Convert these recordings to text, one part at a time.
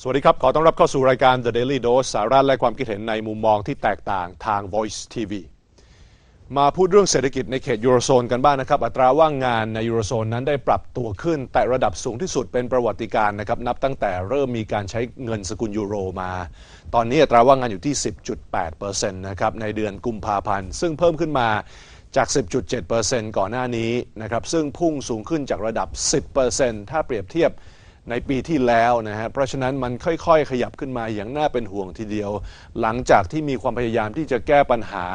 สวัสดีครับ ขอต้อนรับเข้าสู่รายการ The Daily Dose สาระและความคิดเห็นในมุมมองที่แตกต่างทาง Voice TV มาพูดเรื่องเศรษฐกิจในเขตยูโรโซนกันบ้างนะครับ อัตราว่างงานในยูโรโซนนั้นได้ปรับตัวขึ้น แต่ระดับสูงที่สุดเป็นประวัติการ์นะครับ นับตั้งแต่เริ่มมีการใช้เงินสกุลยูโรมา ตอนนี้อัตราว่างงานอยู่ที่ 10.8%นะครับในเดือนกุมภาพันธ์ ซึ่งเพิ่มขึ้นมาจาก 10.7%ก่อนหน้านี้นะครับ ซึ่งพุ่งสูงขึ้นจากระดับ 10%ถ้าเปรียบเทียบ ในปีที่แล้วนะฮะเพราะฉะนั้นมันค่อยๆ ขยับขึ้นมาอย่างน่าเป็นห่วงทีเดียว หลังจากที่มีความพยายามที่จะแก้ปัญหา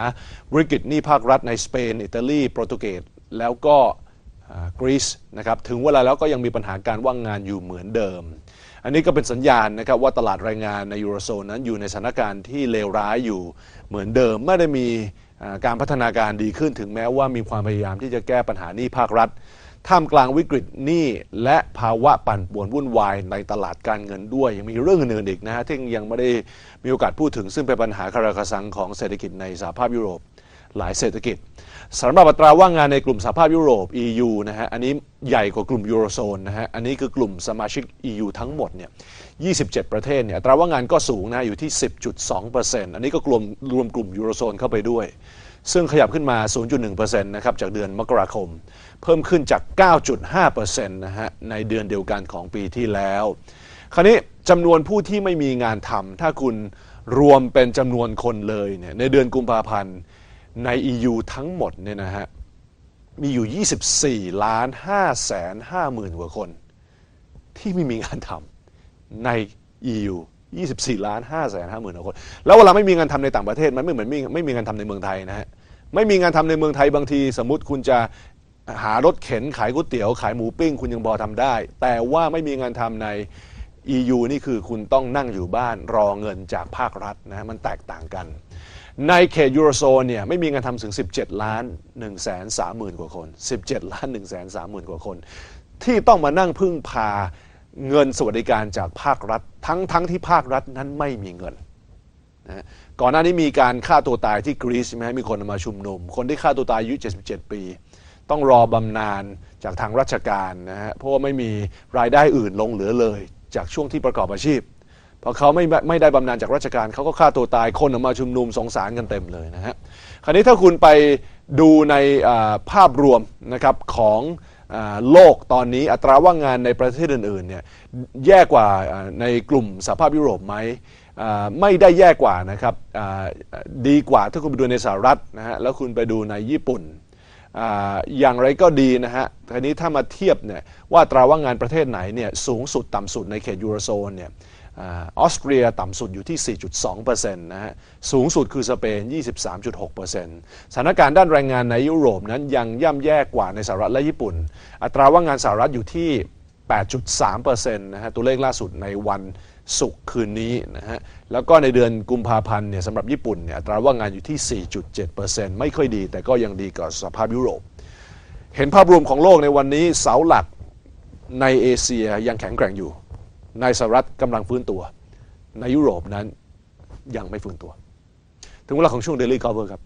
วิกฤตหนี้ภาครัฐในสเปน อิตาลีโปรตุเกสแล้วก็กรีซนะครับถึงเวลาแล้วก็ยังมีปัญหาการว่างงานอยู่เหมือนเดิม อันนี้ก็เป็นสัญญาณนะครับว่าตลาดแรงงานในยูโรโซนนั้นอยู่ในสถานการณ์ที่เลวร้ายอยู่เหมือนเดิมไม่ได้มีการพัฒนาการดีขึ้นถึงแม้ว่ามีความพยายามที่จะแก้ปัญหานี้ภาครัฐ ท่ามกลางวิกฤตหนี้และภาวะปั่นป่วนวุ่นวายในตลาดการเงินด้วย ยังมีเรื่องอื่นอีกนะฮะที่ยังไม่ได้มีโอกาสพูดถึงซึ่งเป็นปัญหาคาราคาซังของเศรษฐกิจในสหภาพยุโรปหลายเศรษฐกิจสำหรับอัตราว่างงานในกลุ่มสหภาพยุโรป EU นะฮะอันนี้ใหญ่กว่ากลุ่มยูโรโซนนะฮะอันนี้คือกลุ่มสมาชิก EU ทั้งหมดเนี่ย27 ประเทศเนี่ยอัตราว่างงานก็สูงนะอยู่ที่ 10.2%อันนี้ก็รวมรวมกลุ่มยูโรโซนเข้าไปด้วย ซึ่งขยับขึ้นมา 0.1%นะครับจากเดือนมกราคม เพิ่มขึ้นจาก 9.5%นะฮะในเดือนเดียวกันของปีที่แล้ว คราวนี้จำนวนผู้ที่ไม่มีงานทำถ้าคุณรวมเป็นจำนวนคนเลยเนี่ยในเดือนกุมภาพันธ์ใน EU ทั้งหมดเนี่ยนะฮะมีอยู่ 24 ล้าน5แสน5หมื่นกว่าคน ที่ไม่มีงานทำใน EU 24 ล้าน5แสน5หมื่นกว่าคน แล้วเวลาไม่มีงานทำในต่างประเทศมันไม่เหมือนไม่ไม่มีงานทำในเมืองไทยนะฮะ ไม่มีงานทำในเมืองไทยบางที สมมติคุณจะหารถเข็นขายก๋วยเตี๋ยวขายหมูปิ้ง คุณยังพอทำได้ แต่ว่าไม่มีงานทำใน EU นี่คือคุณต้องนั่งอยู่บ้านรอเงินจากภาครัฐนะมันแตกต่างกัน ในเขตยูโรโซนเนี่ยไม่มีงานทำถึง 17 ล้าน1แสน3หมื่นกว่าคน 17 ล้าน1แสน3หมื่นกว่าคน ที่ต้องมานั่งพึ่งพา เงินสวัสดิการจากภาครัฐ ทั้งทั้งที่ภาครัฐนั้นไม่มีเงินนะก่อนหน้านี้มีการฆ่าตัวตายที่กรีซใช่ไหมมีคนมาชุมนุม คนที่ฆ่าตัวตายอายุ 77 ปี ต้องรอบำนาญจากทางราชการนะฮะเพราะว่าไม่มีรายได้อื่นลงเหลือเลย จากช่วงที่ประกอบอาชีพพอเขาไม่ไม่ได้บำนาญจากราชการเขาก็ฆ่าตัวตายคนออกมาชุมนุมสงสารกันเต็มเลยนะฮะคราวนี้ถ้าคุณไปดูในภาพรวมนะครับของ โลกตอนนี้อัตราว่างงานในประเทศอื่นๆเนี่ยแย่กว่าในกลุ่มสหภาพยุโรปไหมไม่ได้แย่กว่านะครับดีกว่าถ้าคุณไปดูในสหรัฐนะฮะแล้วคุณไปดูในญี่ปุ่นอย่างไรก็ดีนะฮะทีนี้ถ้ามาเทียบเนี่ยว่าตราว่างงานประเทศไหนเนี่ยสูงสุดต่ำสุดในเขตยูโรโซนเนี่ย ออสเตรียต่ำสุดอยู่ที่ 4.2%นะฮะ สูงสุดคือสเปน 23.6%สถานการณ์ด้านแรงงานในยุโรปนั้นยังย่ำแย่กว่าในสหรัฐและญี่ปุ่น อัตราว่างงานสหรัฐอยู่ที่ 8.3%นะฮะ ตัวเลขล่าสุดในวันศุกร์คืนนี้นะฮะ แล้วก็ในเดือนกุมภาพันธ์เนี่ยสำหรับญี่ปุ่นเนี่ยอัตราว่างงานอยู่ที่ 4.7%ไม่ค่อยดี แต่ก็ยังดีกว่าสภาพยุโรป เห็นภาพรวมของโลกในวันนี้เสาหลักในเอเชียยังแข็งแกร่งอยู่ ในสหรัฐกำลังฟื้นตัว ในยุโรปนั้นยังไม่ฟื้นตัว ถึงเวลาของช่วง Daily Cover ครับ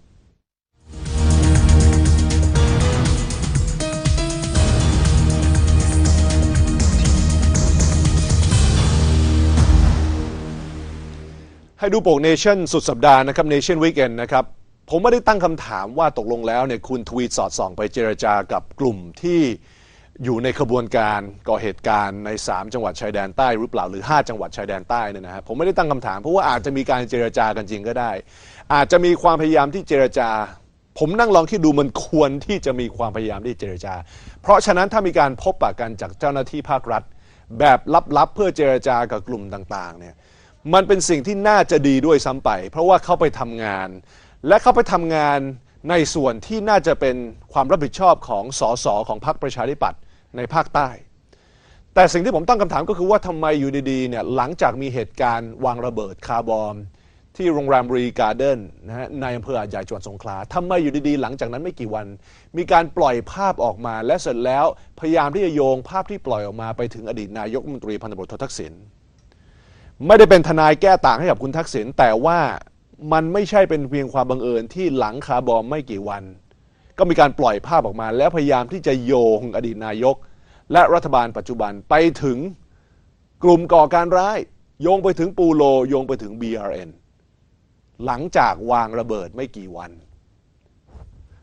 ให้ดูโปกเนชั่นสุดสัปดาห์นะครับเนชั่นวีคเอนนะครับ ผมไม่ได้ตั้งคำถามว่าตกลงแล้วเนี่ยคุณทวีตสอดส่องไปเจรจากับกลุ่มที่ อยู่ในขบวนการก่อเหตุการณ์ใน 3 จังหวัดชายแดนใต้หรือเปล่าหรือ 5 จังหวัดชายแดนใต้เนี่ยนะฮะผมไม่ได้ตั้งคำถามเพราะว่าอาจจะมีการเจรจากันจริงก็ได้ อาจจะมีความพยายามที่เจรจา ผมนั่งลองคิดดูมันควรที่จะมีความพยายามที่เจรจา เพราะฉะนั้นถ้ามีการพบปะกันจากเจ้าหน้าที่ภาครัฐ แบบลับๆเพื่อเจรจากับกลุ่มต่างๆเนี่ยมันเป็นสิ่งที่น่าจะดีด้วยซ้ำไป เพราะว่าเขาไปทำงาน และเขาไปทำงานในส่วนที่น่าจะเป็นความรับผิดชอบของสสของพรรคประชาธิปัตย์ ในภาคใต้ แต่สิ่งที่ผมตั้งคำถามก็คือว่าทำไมอยู่ดีๆเนี่ยหลังจากมีเหตุการณ์วางระเบิดคาร์บอม ที่โรงแรมรีการ์เดนนะฮะในอำเภออาจใหญ่จังหวัดสงขลาทำไมอยู่ดีๆ หลังจากนั้นไม่กี่วัน มีการปล่อยภาพออกมาและเสร็จแล้วพยายามที่จะโยงภาพที่ปล่อยออกมาไปถึงอดีตนายกรัฐมนตรีพันธบุตรทักษิณไม่ได้เป็นทนายแก้ต่างให้กับคุณทักษิณแต่ว่ามันไม่ใช่เป็นเพียงความบังเอิญที่หลังคาร์บอมไม่กี่วัน ก็มีการปล่อยภาพออกมา แล้วพยายามที่จะโยงอดีตนายก และรัฐบาลปัจจุบันไปถึงกลุ่มก่อการร้าย โยงไปถึงปูโลโยงไปถึง BRN หลังจากวางระเบิดไม่กี่วัน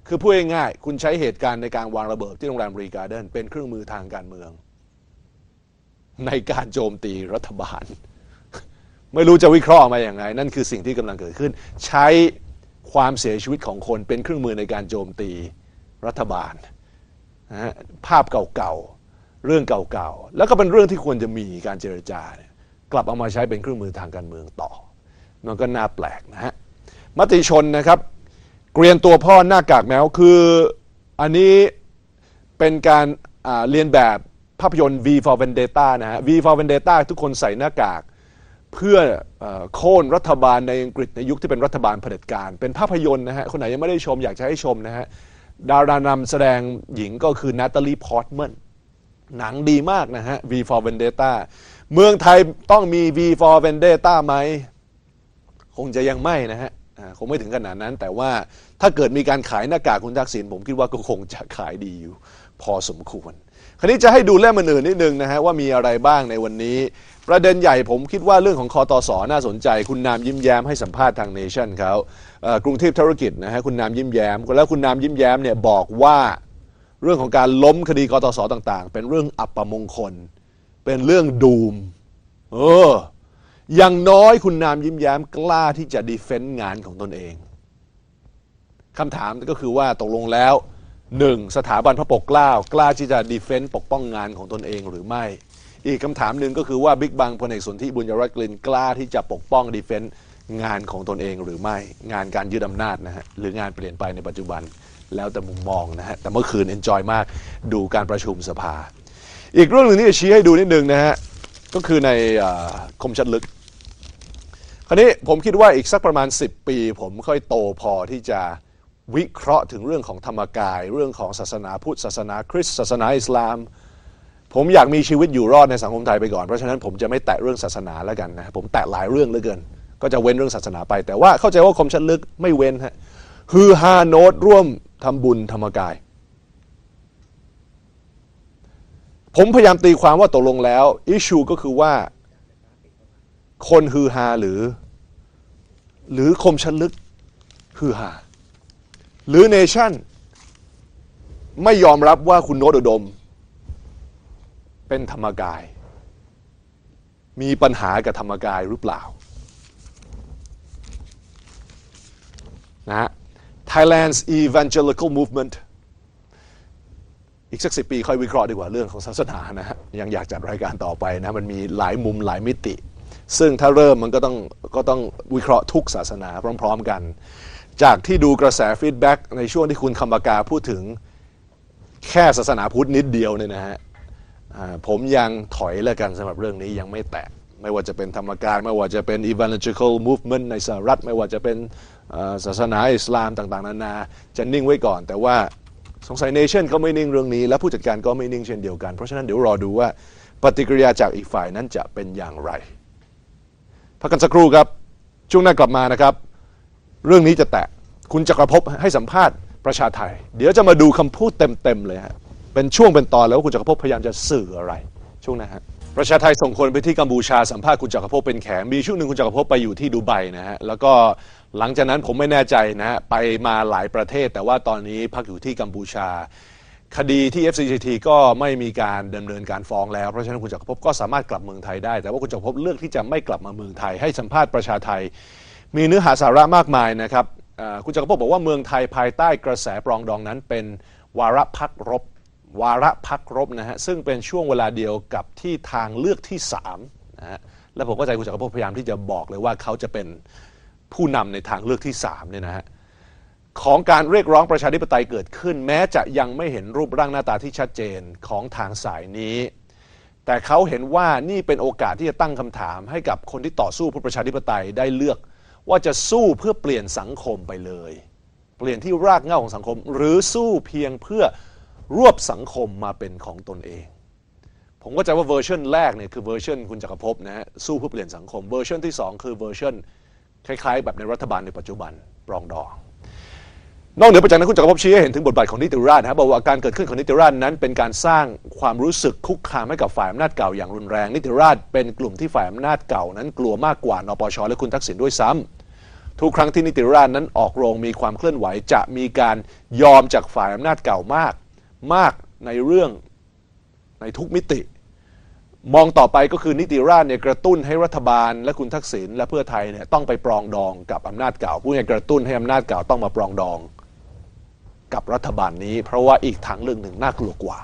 คือพูดง่ายๆคุณใช้เหตุการณ์ในการวางระเบิดที่โรงแรมรีการ์เดนเป็นเครื่องมือทางการเมือง ในการโจมตีรัฐบาล ไม่รู้จะวิเคราะห์มาอย่างไง นั่นคือสิ่งที่กำลังเกิดขึ้น ใช้ ความเสียชีวิตของคนเป็นเครื่องมือในการโจมตีรัฐบาลนะฮะภาพเก่าๆ เรื่องเก่าๆ แล้วก็เป็นเรื่องที่ควรจะมีการเจรจาเนี่ยกลับเอามาใช้เป็นเครื่องมือทางการเมืองต่อ มันก็น่าแปลกนะฮะมติชนนะครับ เกรียนตัวพ่อหน้ากากแมวคืออันนี้เป็นการเรียนแบบภาพยนตร์ V for Vendetta นะฮะ V for Vendetta ทุกคนใส่หน้ากาก เพื่ออโค่นรัฐบาลในอังกฤษในยุคที่เป็นรัฐบาลเผด็จการ เป็นภาพยนตร์นะฮะ คนไหนยังไม่ได้ชมอยากจะให้ชมนะฮะ ดารานำแสดงหญิงก็คือนาตาลีพอร์ตแมนหนังดีมากนะฮะ V for Vendetta เมืองไทยต้องมี V for Vendetta ไหม คงจะยังไม่นะฮะคงไม่ถึงขนาดนั้น แต่ว่าถ้าเกิดมีการขายหน้ากากคุณทักษิณผมคิดว่าก็คงจะขายดีอยู่ พอสมควร คราวนี้จะให้ดูเล่มอื่นๆนิดนึงนะฮะว่ามีอะไรบ้างในวันนี้ ประเด็นใหญ่ผมคิดว่าเรื่องของคอตสน่าสนใจ คุณนามยิ้มแย้มให้สัมภาษณ์ทางเนชั่นเขากรุงเทพธุรกิจนะฮะคุณนามยิ้มแย้ม แล้วคุณนามยิ้มแย้มเนี่ยบอกว่าเรื่องของการล้มคดีกตสต่าง ๆ เป็นเรื่องอัปมงคล เป็นเรื่องดูมเอออย่างน้อยคุณนามยิ้มแย้มกล้าที่จะดีเฟนต์งานของตนเองคำถามก็คือว่าตกลงแล้วหนึ่งสถาบันพระปกเกล้ากล้าที่จะดีเฟนต์ปกป้องงานของตนเองหรือไม่ อีกคำถามหนึ่งก็คือว่าบิ๊กบังพลเอกสนธิบุญยรัตน์กลินกล้าที่จะปกป้องดีเฟนต์งานของตนเองหรือไม่งานการยึดอำนาจนะฮะหรืองานเปลี่ยนไปในปัจจุบันแล้วแต่มุมมองนะฮะแต่เมื่อคืนเอนจอยมากดูการประชุมสภา อีกเรื่องหนึ่งที่จะชี้ให้ดูนิดนึงนะฮะก็คือในอคมชัดลึกคราวนี้ผมคิดว่าอีกสักประมาณ 10 ปี ผมค่อยโตพอที่จะวิเคราะห์ถึงเรื่องของธรรมกาย เรื่องของศาสนาพุทธศาสนาคริสต์ศาสนาอิสลาม ผมอยากมีชีวิตอยู่รอดในสังคมไทยไปก่อน เพราะฉะนั้นผมจะไม่แตะเรื่องศาสนาแล้วกันนะผมแตะหลายเรื่องเหลือเกิน ก็จะเว้นเรื่องศาสนาไป แต่ว่าเข้าใจว่าคมชัดลึกไม่เว้นฮะฮือฮาโนตร่วมทำบุญธรรมกาย ผมพยายามตีความว่าตกลงแล้วอิชูก็คือว่า คนฮือฮาหรือ หรือคมชันลึกฮือฮาหรือเนชั่น ไม่ยอมรับว่าคุณโนตอุดม เป็นธรรมกาย มีปัญหากับธรรมกายหรือเปล่านะฮะ Thailand's Evangelical Movement อีกสักสิปีค่อยวิเคราะห์ดีกว่าเรื่องของศาสนานะฮะยังอยากจัดรายการต่อไปนะมันมีหลายมุมหลายมิติ ซึ่งถ้าเริ่มมันก็ต้องก็ต้องวิเคราะห์ทุกศาสนาพร้อม ๆ กัน จากที่ดูกระแสฟีดแบ็กในช่วงที่คุณคำปากาพูดถึงแค่ศาสนาพุทธนิดเดียวเนี่ยนะฮะ ผมยังถอยแล้วกันสำหรับเรื่องนี้ยังไม่แตะไม่ว่าจะเป็นธรรมการ ไม่ว่าจะเป็น evangelical movement ในสหรัฐ ไม่ว่าจะเป็นศาสนาอิสลามต่างๆ นานาจะนิ่งไว้ก่อน แต่ว่าสงสัยเนชั่นก็ไม่นิ่งเรื่องนี้ และผู้จัดการก็ไม่นิ่งเช่นเดียวกัน เพราะฉะนั้นเดี๋ยวรอดูว่าปฏิกิริยาจากอีกฝ่ายนั้นจะเป็นอย่างไรพักกันสักครู่ครับ ช่วงหน้ากลับมานะครับ เรื่องนี้จะแตะคุณจักรภพให้สัมภาษณ์ประชาไทย เดี๋ยวจะมาดูคำพูดเต็มๆเลยฮะ เป็นช่วงเป็นตอนแล้วว่าคุณจักรภพพยายามจะสื่ออะไร ช่วงหน้ฮะประชาไทยส่งคนไปที่กัมพูชาสัมภาษณ์คุณจักรภพเป็นแขกมีช่วงหนึ่งคุณจักรภพไปอยู่ที่ดูไบนะฮะแล้วก็หลังจากนั้นผมไม่แน่ใจนะฮะไปมาหลายประเทศ แต่ว่าตอนนี้พักอยู่ที่กัมพูชา คดีที่ FCCT ก็ไม่มีการดำเนินการฟ้องแล้ว เพราะฉะนั้นคุณจักรภพก็สามารถกลับเมืองไทยได้ แต่ว่าคุณจักรภพเลือกที่จะไม่กลับมาเมืองไทยให้สัมภาษณ์ประชาไทย มีเนื้อหาสาระมากมายนะครับอ่าคุณจักรภพบอกว่าเมืองไทยภายใต้กระแสปรองดองนั้นเป็นวาระพักรบ วาระพักรบนะฮะซึ่งเป็นช่วงเวลาเดียวกับที่ทางเลือกที่3นะฮะและผมก็ใจคุณจักรภพพยายามที่จะบอกเลยว่าเขาจะเป็นผู้นำในทางเลือกที่3เนี่ยนะฮะของการเรียกร้องประชาธิปไตยเกิดขึ้น แม้จะยังไม่เห็นรูปร่างหน้าตาที่ชัดเจนของทางสายนี้ แต่เขาเห็นว่านี่เป็นโอกาสที่จะตั้งคำถามให้กับคนที่ต่อสู้เพื่อประชาธิปไตยได้เลือก ว่าจะสู้เพื่อเปลี่ยนสังคมไปเลย เปลี่ยนที่รากเหง้าของสังคม หรือสู้เพียงเพื่อ รวบสังคมมาเป็นของตนเอง ผมก็จะว่าเวอร์ชันแรกเนี่ยคือเวอร์ชันคุณจักรภพนะฮะสู้เพื่อเปลี่ยนสังคมเวอร์ชันที่สองคือเวอร์ชันคล้ายๆ แบบในรัฐบาลในปัจจุบันปรองดองนอกเหนือไปจากนั้นคุณจักรภพชี้ให้เห็นถึงบทบาทของนิติราษนะครับบอกว่าการเกิดขึ้นของนิติราษนั้น เป็นการสร้างความรู้สึกคุกคามให้กับฝ่ายอำนาจเก่าอย่างรุนแรง นิติราษเป็นกลุ่มที่ฝ่ายอำนาจเก่านั้น กลัวมากกว่านปชและคุณทักษิณด้วยซ้ำทุกครั้งที่นิติราษนั้นออกโรงมีความเคลื่อนไหวจะมีการยอมจากฝ่ายอำนาจเก่ามาก มากในเรื่องในทุกมิติ มองต่อไปก็คือนิติราษฎร์เนี่ยกระตุ้นให้รัฐบาลและคุณทักษิณและเพื่อไทยเนี่ยต้องไปปรองดองกับอำนาจเก่าผู้ใหญ่กระตุ้นให้อำนาจเก่าต้องมาปรองดอง กับรัฐบาลนี้ เพราะว่าอีกทางเรื่องหนึ่งน่ากลัวกว่า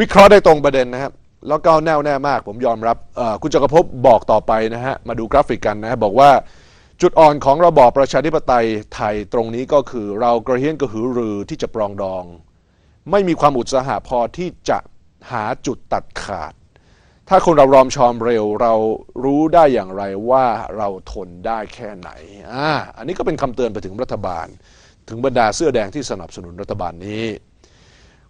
วิเคราะห์ได้ตรงประเด็นนะครับแล้วก็แน่วแน่มากผมยอมรับคุณจักรภพบอกต่อไปนะฮะมาดูกราฟิกกันนะฮะบอกว่าจุดอ่อนของระบอบประชาธิปไตยไทยตรงนี้ก็คือเรากระเฮี้ยนกระหือรือที่จะปรองดอง ไม่มีความอุตสาหะพอที่จะหาจุดตัดขาด ถ้าคนเรารอมชอมเร็วเรารู้ได้อย่างไรว่าเราทนได้แค่ไหนอ่าอันนี้ก็เป็นคำเตือนไปถึงรัฐบาล ถึงบรรดาเสื้อแดงที่สนับสนุนรัฐบาลนี้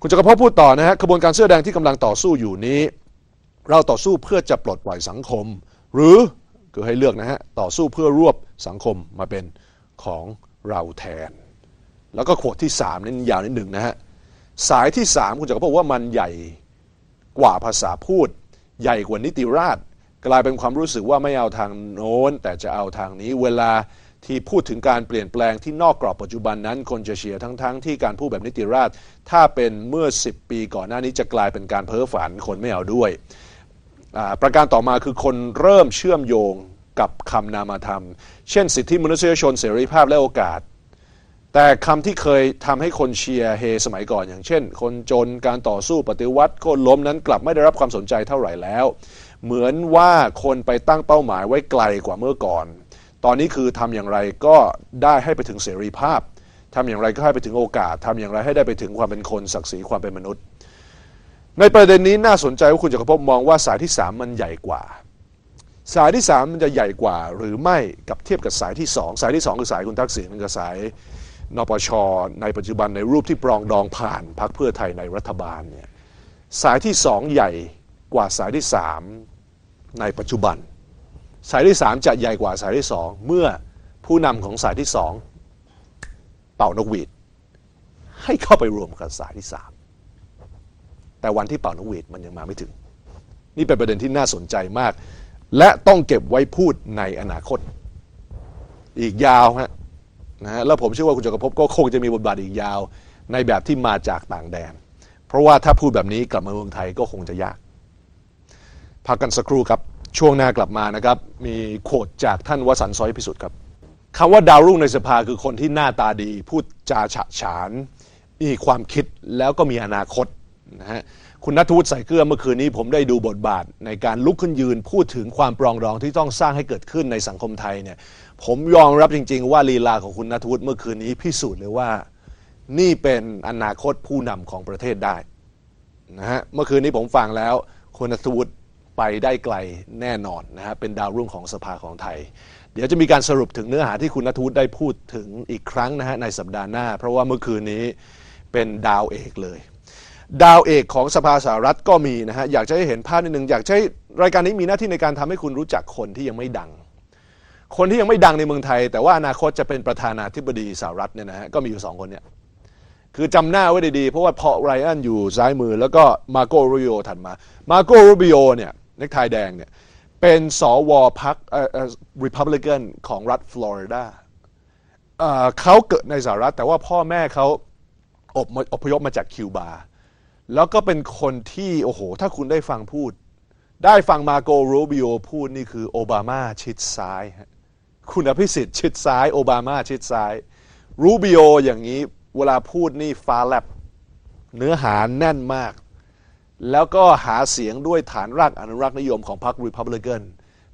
คุณจักรพงศ์พูดต่อนะฮะขบวนการเสื้อแดงที่กำลังต่อสู้อยู่นี้ เราต่อสู้เพื่อจะปลดปล่อยสังคม หรือคือให้เลือกนะฮะต่อสู้เพื่อรวบสังคมมาเป็นของเราแทน แล้วก็ขวดที่3นี่ยาวนิดหนึ่งนะฮะ สายที่ 3 คุณจักรพงศ์ว่ามันใหญ่กว่าภาษาพูด ใหญ่กว่านิติราษฎร์กลายเป็นความรู้สึกว่าไม่เอาทางโน้น แต่จะเอาทางนี้เวลาที่พูดถึงการเปลี่ยนแปลงที่นอกกรอบปัจจุบันนั้น คนจะเชียร์ทั้งๆทที่การพูดแบบนิติราษฎร์ถ้าเป็นเมื่อ 10 ปีก่อนหน้านี้จะกลายเป็นการเพ้อฝันคนไม่เอาด้วย ประการต่อมาคือคนเริ่มเชื่อมโยงกับคำนามธรรม เช่น สิทธิมนุษยชนเสรีภาพและโอกาส แต่คำที่เคยทำให้คนเชียร์เฮสมัยก่อนอย่างเช่น คนจนการต่อสู้ปฏิวัติโค่นล้มนั้นกลับไม่ได้รับความสนใจเท่าไหร่แล้ว เหมือนว่าคนไปตั้งเป้าหมายไว้ไกลกว่าเมื่อก่อน ตอนนี้คือทำอย่างไรก็ได้ให้ไปถึงเสรีภาพทำอย่างไรก็ให้ไปถึงโอกาสทำอย่างไรให้ได้ไปถึงความเป็นคนศักดิ์ศรีความเป็นมนุษย์ ในประเด็นนี้น่าสนใจว่าคุณจักรภพมองว่าสายที่ 3 มันใหญ่กว่า สายที่ 3 มันจะใหญ่กว่าหรือไม่กับเทียบกับสายที่ 2 สายที่ 2 คือสายคุณทักษิณกับสาย นปช ในปัจจุบันในรูปที่ปรองดองผ่านพรรคเพื่อไทยในรัฐบาลเนี่ยสายที่2ใหญ่กว่าสายที่3ในปัจจุบัน สายที่3จะใหญ่กว่าสายที่2เมื่อผู้นำของสายที่2เป่านกหวีดให้เข้าไปรวมกับสายที่3แต่วันที่เป่านกหวีดมันยังมาไม่ถึง นี่เป็นประเด็นที่น่าสนใจมาก และต้องเก็บไว้พูดในอนาคต อีกยาวฮะ นะฮะแล้วผมเชื่อว่าคุณจักรภพก็คงจะมีบทบาทอีกยาวในแบบที่มาจากต่างแดน เพราะว่าถ้าพูดแบบนี้กลับมาเมืองไทยก็คงจะยาก พักกันสักครู่ครับ ช่วงหน้ากลับมานะครับ มีโคดจากท่านวสันต์ซอยพิสุทธิ์ครับคำว่าดาวรุ่งในสภาคือคนที่หน้าตาดี พูดจาฉะฉาน มีความคิดแล้วก็มีอนาคตนะฮะ คุณนัทวุฒิใส่เกลือเมื่อคืนนี้ผมได้ดูบทบาท ในการลุกขึ้นยืนพูดถึงความปรองดองที่ต้องสร้างให้เกิดขึ้นในสังคมไทยเนี่ย ผมยอมรับจริง ๆ ว่าลีลาของคุณนัทวุฒิเมื่อคืนนี้พิสูจน์เลยว่า นี่เป็นอนาคตผู้นำของประเทศได้นะฮะเมื่อคืนนี้ผมฟังแล้วคุณนัทวุฒิไปได้ไกลแน่นอนนะฮะเป็นดาวรุ่งของสภาของไทย เดี๋ยวจะมีการสรุปถึงเนื้อหาที่คุณนัทวุฒิได้พูดถึงอีกครั้งนะฮะในสัปดาห์หน้า เพราะว่าเมื่อคืนนี้เป็นดาวเอกเลย ดาวเอกของสภาสหรัฐก็มีนะฮะอยากจะให้เห็นภาพนิดหนึ่งอยากให้รายการนี้มีหน้าที่ในการทำให้คุณรู้จักคนที่ยังไม่ดัง คนที่ยังไม่ดังในเมืองไทย แต่ว่าอนาคตจะเป็นประธานาธิบดีสหรัฐเนี่ยนะฮะก็มีอยู่สองคนเนี่ยคือจำหน้าไว้ดีๆ เพราะว่าพอไรอันอยู่ซ้ายมือแล้วก็มาโกรูบิโอถัดมามาโกรูบิโอเนี่ยน็กไทแดงเนี่ยเป็นสวพรรคเอ่อเอ่อ Republican ของรัฐฟลอริดาเขาเกิดในสหรัฐ แต่ว่าพ่อแม่เขาอบอพยพมาจากคิวบา แล้วก็เป็นคนที่ โอ้โห ถ้าคุณได้ฟังพูด ได้ฟังมาโกรูบิโอพูดนี่คือโอบามาชิดซ้าย คุณอภิสิทธิ์ชิดซ้าย โอบามาชิดซ้าย รูบิโออย่างนี้เวลาพูดนี่ฟ้าแลบเนื้อหาแน่นมาก แล้วก็หาเสียงด้วยฐานรากอนุรักษ์นิยมของพรรครีพับลิกัน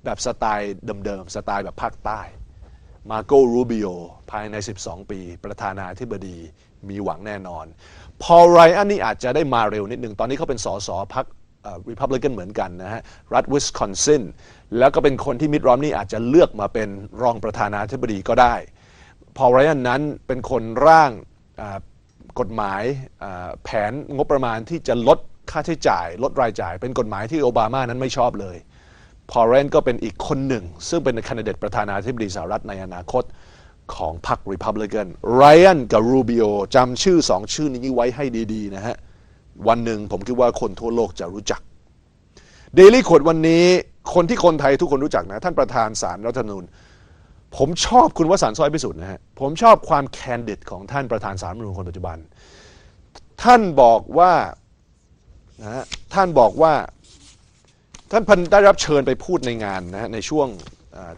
แบบสไตล์เดิมๆ สไตล์แบบภาคใต้ มาโกรูบิโอภายใน 12 ปี ประธานาธิบดีมีหวังแน่นอน พอไรอันนี่อาจจะได้มาเร็วนิดหนึ่งตอนนี้เขาเป็นสสพรรครีพับลิกันเหมือนกันนะฮะ รัฐวิสคอนซิน แล้วก็เป็นคนที่มิดรอมนี่อาจจะเลือกมาเป็นรองประธานาธิบดีก็ได้ พอไรอันนั้นเป็นคนร่างกฎหมายแผนงบประมาณที่จะลดค่าใช้จ่าย ลดรายจ่าย เป็นกฎหมายที่โอบามานั้นไม่ชอบเลย พอเรนก็เป็นอีกคนหนึ่ง ซึ่งเป็นคนดิเดตประธานาธิบดีสหรัฐในอนาคต ของพรรค Republican ไรอันกับรูบิโอจำชื่อสองชื่อนี้ไว้ให้ดีๆนะฮะ วันหนึ่งผมคิดว่าคนทั่วโลกจะรู้จักเดลี่ขดวันนี้คนที่คนไทยทุกคนรู้จักนะ ท่านประธานสารรัฐธรรมนูญผมชอบคุณวสันต์สร้อยพิสุทธิ์นะฮะผมชอบความแคนดิดของท่านประธานสารรัฐธรรมนูญคนปัจจุบัน ท่านบอกว่านะฮะท่านบอกว่าท่านพันได้รับเชิญไปพูดในงานนะฮะในช่วง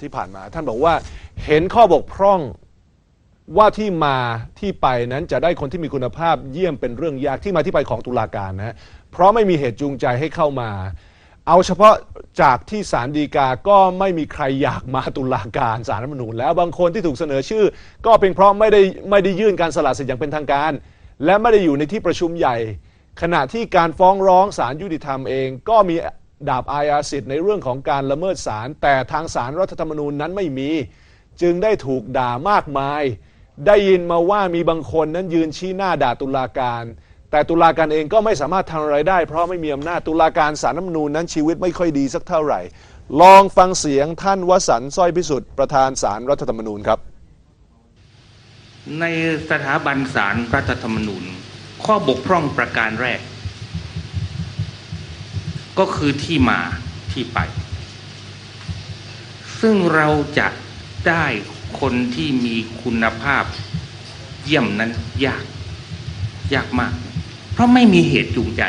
ที่ผ่านมา ท่านบอกว่าเห็นข้อบกพร่อง ว่าที่มาที่ไปนั้นจะได้คนที่มีคุณภาพเยี่ยมเป็นเรื่องยากที่มาที่ไปของตุลาการนะฮะเพราะไม่มีเหตุจูงใจให้เข้ามา เอาเฉพาะจากที่ศาลฎีกาก็ไม่มีใครอยากมาตุลาการศาลรัฐธรรมนูญแล้วบางคนที่ถูกเสนอชื่อ ก็เป็นเพราะไม่ได้ไม่ได้ยื่นการสละสิทธิ์อย่างเป็นทางการ และไม่ได้อยู่ในที่ประชุมใหญ่ ขณะที่การฟ้องร้องศาลยุติธรรมเอง ก็มีดาบอาญาสิทธิ์ในเรื่องของการละเมิดศาลแต่ทางศาลรัฐธรรมนูญนั้นไม่มี จึงได้ถูกด่ามากมาย ได้ยินมาว่ามีบางคนนั้นยืนชี้หน้าด่าตุลาการ แต่ตุลาการเองก็ไม่สามารถทำอะไรได้ เพราะไม่มีอำนาจตุลาการศารัฐธรรมนูญนั้นชีวิตไม่ค่อยดีสักเท่าไหร่ ลองฟังเสียงท่านวสันต์สร้อยพิสุทธิ์ประธานศาลรัฐธรรมนูญครับ ในสถาบันศาลรัฐธรรมนูญ ข้อบกพร่องประการแรก ก็คือที่มาที่ไป ซึ่งเราจะได้ คนที่มีคุณภาพเยี่ยมนั้นยาก ยากมาก เพราะไม่มีเหตุจูงใจ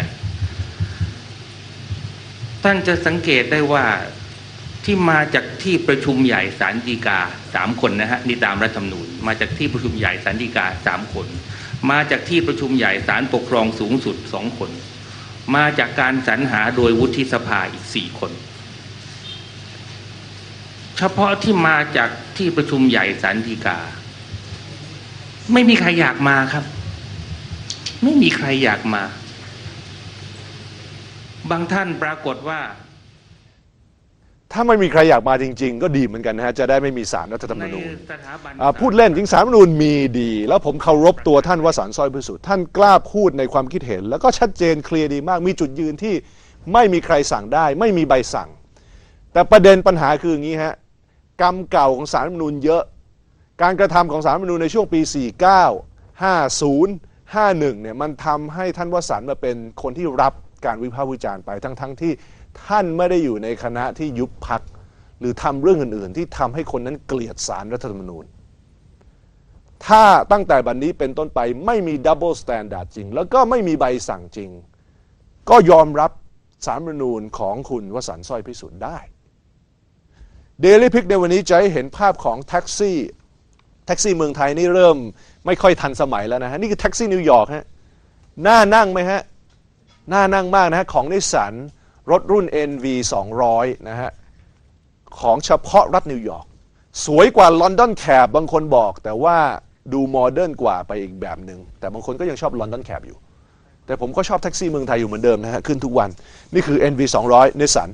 ท่านจะสังเกตได้ว่าที่มาจากที่ประชุมใหญ่ศาลฎีกาสามคนนะฮะนี่ตามรัฐธรรมนูญ มาจากที่ประชุมใหญ่ศาลฎีกาสามคน มาจากที่ประชุมใหญ่ศาลปกครองสูงสุดสองคน มาจากการสรรหาโดยวุฒิสภาอีกสี่คน เฉพาะที่มาจากที่ประชุมใหญ่ศาลฎีกา ไม่มีใครอยากมาครับ ไม่มีใครอยากมา บางท่านปรากฏว่า ถ้าไม่มีใครอยากมาจริง ๆ ก็ดีเหมือนกันนะฮะ จะได้ไม่มีศาลรัฐธรรมในนูญสถาบัน อ่าพูดเล่นจริงสารรัฐธรรมนูญมีดี แล้วผมเคารพตัวท่านวสันต์สร้อยพิสุทธิ์ท่านกล้าพูดในความคิดเห็น แล้วก็ชัดเจนเคลียร์ดีมากมีจุดยืนที่ไม่มีใครสั่งได้ ไม่มีใบสั่ง แต่ประเด็นปัญหาคืออย่างนี้ฮะ กรรมเก่าของสารรัฐธรรมนูญเยอะ การกระทำของสารรัฐธรรมนูญในช่วงปี 49 50 51เนี่ยมันทำให้ท่านวสันต์มาเป็นคนที่รับการวิพากษ์วิจารณ์ไปทั้งๆทที่ท่านไม่ได้อยู่ในคณะที่ยุบพักหรือทำเรื่องอื่นๆ ที่ทำให้คนนั้นเกลียดสารรัฐธรรมนูญ ถ้าตั้งแต่บัดนนี้เป็นต้นไปไม่มีดับเบิลสแตนดาร์ดจริง แล้วก็ไม่มีใบสั่งจริง ก็ยอมรับสารรัฐธรรมนูญของคุณวสันต์สร้อยพิสุทธิ์ได้ เดลี่พิกในวันนี้จะให้เห็นภาพของแท็กซี่แท็กซี่เมืองไทยนี่เริ่มไม่ค่อยทันสมัยแล้วนะฮะนี่คือแท็กซี่นิวยอร์กฮะน่านั่งไหมฮะน่านั่งมากนะฮะของนิสสันรถรุ่น NV 200นะฮะของเฉพาะรัฐนิวยอร์กสวยกว่าลอนดอนแคบบางคนบอก แต่ว่าดูโมเดิร์นกว่าไปอีกแบบหนึ่งแต่บางคนก็ยังชอบลอนดอนแคบอยู่ แต่ผมก็ชอบแท็กซี่เมืองไทยอยู่เหมือนเดิมนะฮะขึ้นทุกวันนี่คือ NV 200 Nissan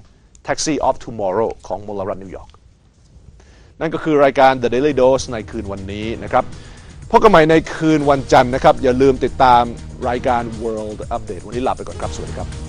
Taxi of Tomorrow ของมลรัฐนิวยอร์กนั่นก็คือรายการ The Daily Dose ในคืนวันนี้นะครับพบกันใหม่ในคืนวันจันทร์นะครับ อย่าลืมติดตามรายการ World Update วันนี้ลาไปก่อนครับ สวัสดีครับ